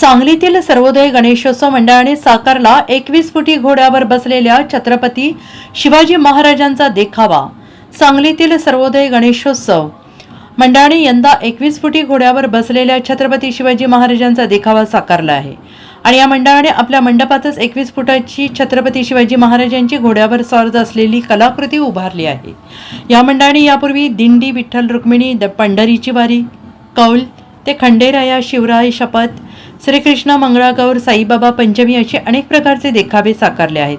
सांगलीतील सर्वोदय गणेशोत्सव मंडळाने साकारला एकवीस फुटी घोड्यावर बसलेल्या छत्रपती शिवाजी महाराजांचा देखावा. सांगलीतील सर्वोदय गणेशोत्सव. मंडळाने यंदा एकवीस फुटी घोड्यावर बसलेल्या छत्रपती शिवाजी महाराजांचा देखावा साकारला आहे. आणि या मंडळाने आपल्या मंडपातच एकवीस फुटाची छत्रपती शिवाजी महाराजांची घोड्यावर स्वार असलेली कलाकृती उभारली आहे. या मंडळाने यापूर्वी दिंडी विठ्ठल रुक्मिणी द पंढरीची वारी कौल ते खंडेराया शिवराय शपथ श्रीकृष्ण मंगळागौर साईबाबा पंचमी असे अनेक प्रकारचे देखावे साकारले आहेत.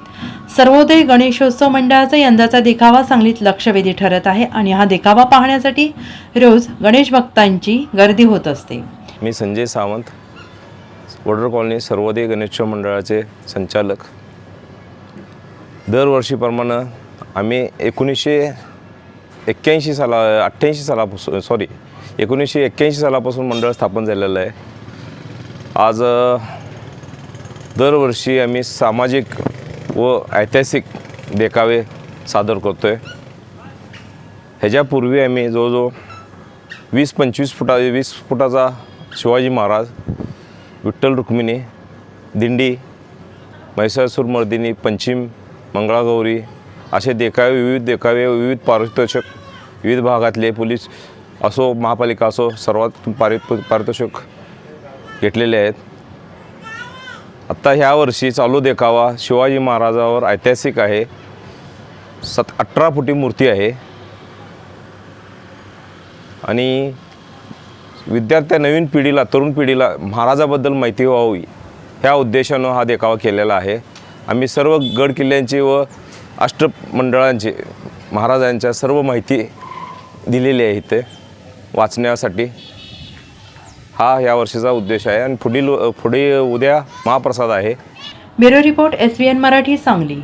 सर्वोदय गणेशोत्सव मंडळाचा यंदाचा देखावा सांगलीत लक्षवेधी ठरत आहे आणि हा देखावा पाहण्यासाठी रोज गणेश भक्तांची गर्दी होत असते. मी संजय सावंत वॉटर कॉलनी सर्वोदय गणेशोत्सव मंडळाचे संचालक. दरवर्षीप्रमाणे आम्ही एकोणीसशे एक्क्याऐंशी साला अठ्ठ्याऐंशी सालापासून सॉरी एकोणीसशे एक्क्याऐंशी सालापासून मंडळ स्थापन झालेलं आहे. आज दरवर्षी आम्ही सामाजिक व ऐतिहासिक देखावे सादर करतो आहे ह्याच्यापूर्वी आम्ही जवळजवळ वीस पंचवीस फुटा वीस फुटाचा शिवाजी महाराज विठ्ठल रुक्मिणी दिंडी म्हैसासूर मर्दिनी पंचिम मंगळागौरी असे देखावे विविध देखावे विविध पारितोषिक विविध भागातले पोलीस असो महापालिका असो सर्वात पारित पारितोषिक घेतलेले आहेत. आत्ता ह्या वर्षी चालू देखावा शिवाजी महाराजावर ऐतिहासिक आहे. सत अठरा फुटी मूर्ती आहे. आणि विद्यार्थ्या नवीन पिढीला तरुण पिढीला महाराजाबद्दल माहिती व्हावी ह्या उद्देशानं हा देखावा केलेला आहे. आम्ही सर्व गड किल्ल्यांची व अष्टमंडळांची महाराजांच्या सर्व माहिती दिलेली आहे इथे वाचण्यासाठी. हा या वर्षीचा उद्देश आहे आणि पुढील पुढे उद्या महाप्रसाद आहे. Bureau report S Marathi Sangli.